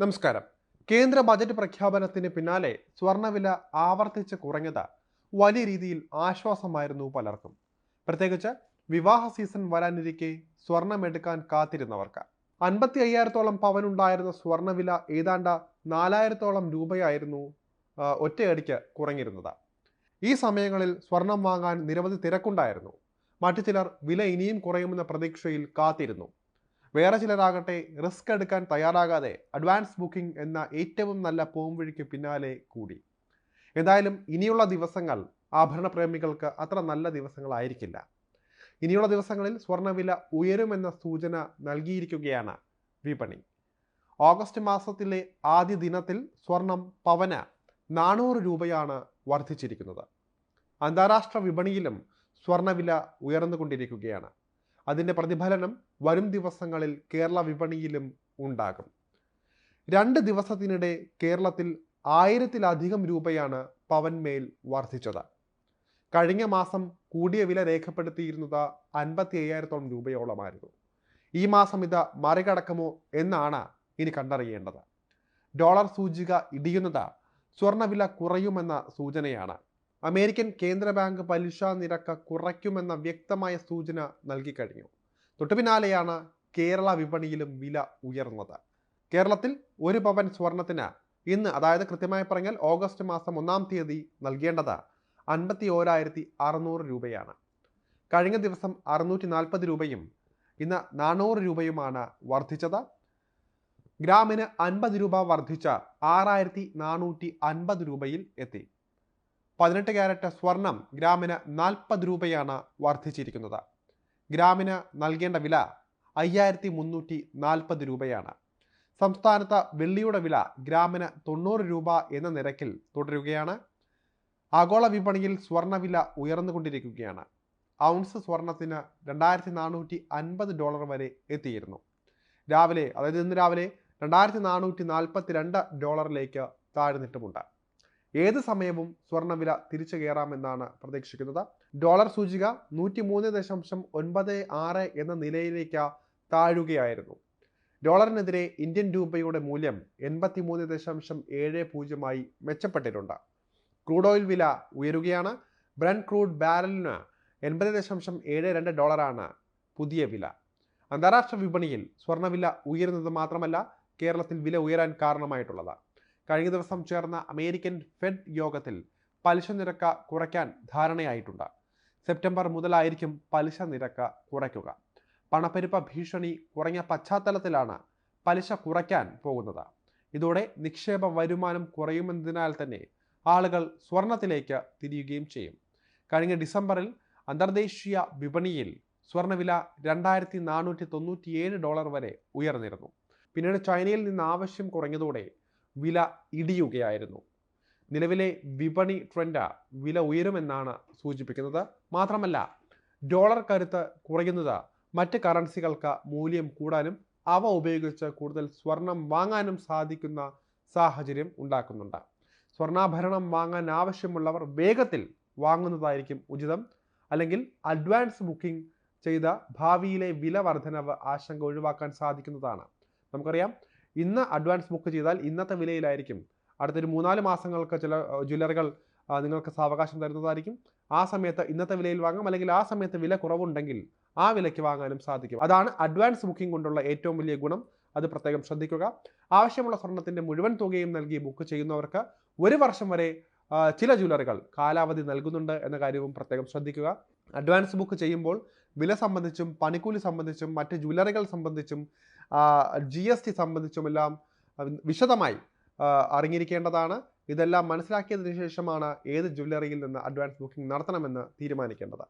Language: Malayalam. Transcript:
നമസ്കാരം. കേന്ദ്ര ബജറ്റ് പ്രഖ്യാപനത്തിന് പിന്നാലെ സ്വർണവില ആവർത്തിച്ച് കുറഞ്ഞത് വലിയ രീതിയിൽ ആശ്വാസമായിരുന്നു പലർക്കും. പ്രത്യേകിച്ച് വിവാഹ സീസൺ വരാനിരിക്കെ സ്വർണമെടുക്കാൻ കാത്തിരുന്നവർക്ക്. അൻപത്തി അയ്യായിരത്തോളം പവനുണ്ടായിരുന്ന സ്വർണവില ഏതാണ്ട് നാലായിരത്തോളം രൂപയായിരുന്നു ഒറ്റയടിക്ക് കുറഞ്ഞിരുന്നത്. ഈ സമയങ്ങളിൽ സ്വർണം വാങ്ങാൻ നിരവധി തിരക്കുണ്ടായിരുന്നു. മറ്റു ചിലർ വില ഇനിയും കുറയുമെന്ന പ്രതീക്ഷയിൽ കാത്തിരുന്നു. വേറെ ചിലരാകട്ടെ റിസ്ക് എടുക്കാൻ തയ്യാറാകാതെ അഡ്വാൻസ് ബുക്കിംഗ് എന്ന ഏറ്റവും നല്ല പോംവഴിക്ക് പിന്നാലെ കൂടി. എന്തായാലും ഇനിയുള്ള ദിവസങ്ങൾ ആഭരണ പ്രേമികൾക്ക് അത്ര നല്ല ദിവസങ്ങളായിരിക്കില്ല. ഇനിയുള്ള ദിവസങ്ങളിൽ സ്വർണവില ഉയരുമെന്ന സൂചന നൽകിയിരിക്കുകയാണ് വിപണി. ഓഗസ്റ്റ് മാസത്തിലെ ആദ്യ ദിനത്തിൽ സ്വർണം പവന് നാനൂറ് രൂപയാണ് വർദ്ധിച്ചിരിക്കുന്നത്. അന്താരാഷ്ട്ര വിപണിയിലും സ്വർണവില ഉയർന്നുകൊണ്ടിരിക്കുകയാണ്. അതിന്റെ പ്രതിഫലനം വരും ദിവസങ്ങളിൽ കേരള വിപണിയിലും ഉണ്ടാകും. രണ്ട് ദിവസത്തിനിടെ കേരളത്തിൽ ആയിരത്തിലധികം രൂപയാണ് പവൻമേൽ വർദ്ധിച്ചത്. കഴിഞ്ഞ മാസം കൂടിയ വില രേഖപ്പെടുത്തിയിരുന്നത് അൻപത്തി അയ്യായിരത്തോളം രൂപയോളമായിരുന്നു. ഈ മാസം ഇത് മറികടക്കുമോ എന്നാണ് ഇനി കണ്ടറിയേണ്ടത്. ഡോളർ സൂചിക ഇടിയുന്നത് സ്വർണവില കുറയുമെന്ന സൂചനയാണ് അമേരിക്കൻ കേന്ദ്ര ബാങ്ക് പലിശ നിരക്ക് കുറയ്ക്കുമെന്ന വ്യക്തമായ സൂചന നൽകിക്കഴിഞ്ഞു തൊട്ടുപിന്നാലെയാണ് കേരള വിപണിയിലും വില ഉയർന്നത്. കേരളത്തിൽ ഒരു പവൻ സ്വർണത്തിന് ഇന്ന് അതായത് കൃത്യമായി പറഞ്ഞാൽ ഓഗസ്റ്റ് മാസം ഒന്നാം തീയതി നൽകേണ്ടത് അൻപത്തി ഓരായിരത്തി അറുന്നൂറ് രൂപയാണ്. കഴിഞ്ഞ ദിവസം അറുന്നൂറ്റി നാൽപ്പത് രൂപയും ഇന്ന് നാനൂറ് രൂപയുമാണ് വർദ്ധിച്ചത്. ഗ്രാമിന് അൻപത് രൂപ വർദ്ധിച്ച ആറായിരത്തി നാനൂറ്റി അൻപത് രൂപയിൽ എത്തി. പതിനെട്ട് ക്യാരറ്റ് സ്വർണം ഗ്രാമിന് നാൽപ്പത് രൂപയാണ് വർദ്ധിച്ചിരിക്കുന്നത്. ഗ്രാമിന് നൽകേണ്ട വില അയ്യായിരത്തി മുന്നൂറ്റി നാൽപ്പത് രൂപയാണ്. സംസ്ഥാനത്ത് വെള്ളിയുടെ വില ഗ്രാമിന് തൊണ്ണൂറ് രൂപ എന്ന നിരക്കിൽ തുടരുകയാണ്. ആഗോള വിപണിയിൽ സ്വർണവില ഉയർന്നുകൊണ്ടിരിക്കുകയാണ്. ഔൺസ് സ്വർണത്തിന് രണ്ടായിരത്തി നാനൂറ്റി അൻപത് ഡോളർ വരെ എത്തിയിരുന്നു. രാവിലെ അതായത് ഇന്ന് രാവിലെ രണ്ടായിരത്തി നാനൂറ്റി നാൽപ്പത്തി രണ്ട് ഡോളറിലേക്ക് താഴ്ന്നിട്ടുമുണ്ട്. ഏത് സമയവും സ്വർണവില തിരിച്ചു കയറാമെന്നാണ് പ്രതീക്ഷിക്കുന്നത്. ഡോളർ സൂചിക നൂറ്റി മൂന്ന് ദശാംശം ഒൻപത് ആറ് എന്ന നിലയിലേക്ക് താഴുകയായിരുന്നു. ഡോളറിനെതിരെ ഇന്ത്യൻ രൂപയുടെ മൂല്യം എൺപത്തി മൂന്ന് ദശാംശം ഏഴ് പൂജ്യമായി മെച്ചപ്പെട്ടിട്ടുണ്ട്. ക്രൂഡ് ഓയിൽ വില ഉയരുകയാണ്. ബ്രണ്ട് ക്രൂഡ് ബാരലിന് എൺപത് ദശാംശം ഏഴ് രണ്ട് ഡോളറാണ് പുതിയ വില. അന്താരാഷ്ട്ര വിപണിയിൽ സ്വർണവില ഉയരുന്നത് മാത്രമല്ല കേരളത്തിൽ വില ഉയരാൻ കാരണമായിട്ടുള്ളത്. കഴിഞ്ഞ ദിവസം ചേർന്ന അമേരിക്കൻ ഫെഡ് യോഗത്തിൽ പലിശ നിരക്ക് കുറയ്ക്കാൻ ധാരണയായിട്ടുണ്ട്. സെപ്റ്റംബർ മുതലായിരിക്കും പലിശ നിരക്ക് കുറയ്ക്കുക. പണപ്പെരുപ്പ ഭീഷണി കുറഞ്ഞ പശ്ചാത്തലത്തിലാണ് പലിശ കുറയ്ക്കാൻ പോകുന്നത്. ഇതോടെ നിക്ഷേപ വരുമാനം കുറയുമെന്നതിനാൽ തന്നെ ആളുകൾ സ്വർണത്തിലേക്ക് തിരിയുകയും ചെയ്യും. കഴിഞ്ഞ ഡിസംബറിൽ അന്തർദേശീയ വിപണിയിൽ സ്വർണവില രണ്ടായിരത്തി നാനൂറ്റി തൊണ്ണൂറ്റിയേഴ് ഡോളർ വരെ ഉയർന്നിരുന്നു. പിന്നീട് ചൈനയിൽ നിന്ന് ആവശ്യം കുറഞ്ഞതോടെ വില ഇടിയുകയായിരുന്നു. നിലവിലെ വിപണി ട്രെൻഡ് വില ഉയരുമെന്നാണ് സൂചിപ്പിക്കുന്നത്. മാത്രമല്ല ഡോളർ കരുത്ത് കുറയുന്നത് മറ്റ് കറൻസികൾക്ക് മൂല്യം കൂടാനും അവ ഉപയോഗിച്ച് കൂടുതൽ സ്വർണം വാങ്ങാനും സാധിക്കുന്ന സാഹചര്യം ഉണ്ടാക്കുന്നുണ്ട്. സ്വർണാഭരണം വാങ്ങാൻ ആവശ്യമുള്ളവർ വേഗത്തിൽ വാങ്ങുന്നതായിരിക്കും ഉചിതം. അല്ലെങ്കിൽ അഡ്വാൻസ് ബുക്കിംഗ് ചെയ്ത ഭാവിയിലെ വില വർധനവ് ആശങ്ക ഒഴിവാക്കാൻ സാധിക്കുന്നതാണ്. നമുക്കറിയാം ഇന്ന് അഡ്വാൻസ് ബുക്ക് ചെയ്താൽ ഇന്നത്തെ വിലയിലായിരിക്കും. അടുത്തൊരു മൂന്നാൽ മാസങ്ങൾക്ക് ചില ജ്വല്ലറികൾ നിങ്ങൾക്ക് സാവകാശം തരുന്നതായിരിക്കും. ആ സമയത്ത് ഇന്നത്തെ വിലയിൽ വാങ്ങാം. അല്ലെങ്കിൽ ആ സമയത്ത് വില കുറവുണ്ടെങ്കിൽ ആ വിലയ്ക്ക് വാങ്ങാനും സാധിക്കും. അതാണ് അഡ്വാൻസ് ബുക്കിംഗ് കൊണ്ടുള്ള ഏറ്റവും വലിയ ഗുണം. അത് പ്രത്യേകം ശ്രദ്ധിക്കുക. ആവശ്യമുള്ള സ്വർണത്തിന്റെ മുഴുവൻ തുകയും നൽകി ബുക്ക് ചെയ്യുന്നവർക്ക് ഒരു വർഷം വരെ ചില ജ്വല്ലറികൾ കാലാവധി നൽകുന്നുണ്ട് എന്ന കാര്യവും പ്രത്യേകം ശ്രദ്ധിക്കുക. അഡ്വാൻസ് ബുക്ക് ചെയ്യുമ്പോൾ വില സംബന്ധിച്ചും പണിക്കൂലി സംബന്ധിച്ചും മറ്റ് ജ്വല്ലറികൾ സംബന്ധിച്ചും ജി എസ് ടി സംബന്ധിച്ചുമെല്ലാം വിശദമായി അറിഞ്ഞിരിക്കേണ്ടതാണ്. ഇതെല്ലാം മനസ്സിലാക്കിയതിനു ശേഷമാണ് ഏത് ജ്വല്ലറിയിൽ നിന്ന് അഡ്വാൻസ് ബുക്കിംഗ് നടത്തണമെന്ന് തീരുമാനിക്കേണ്ടത്.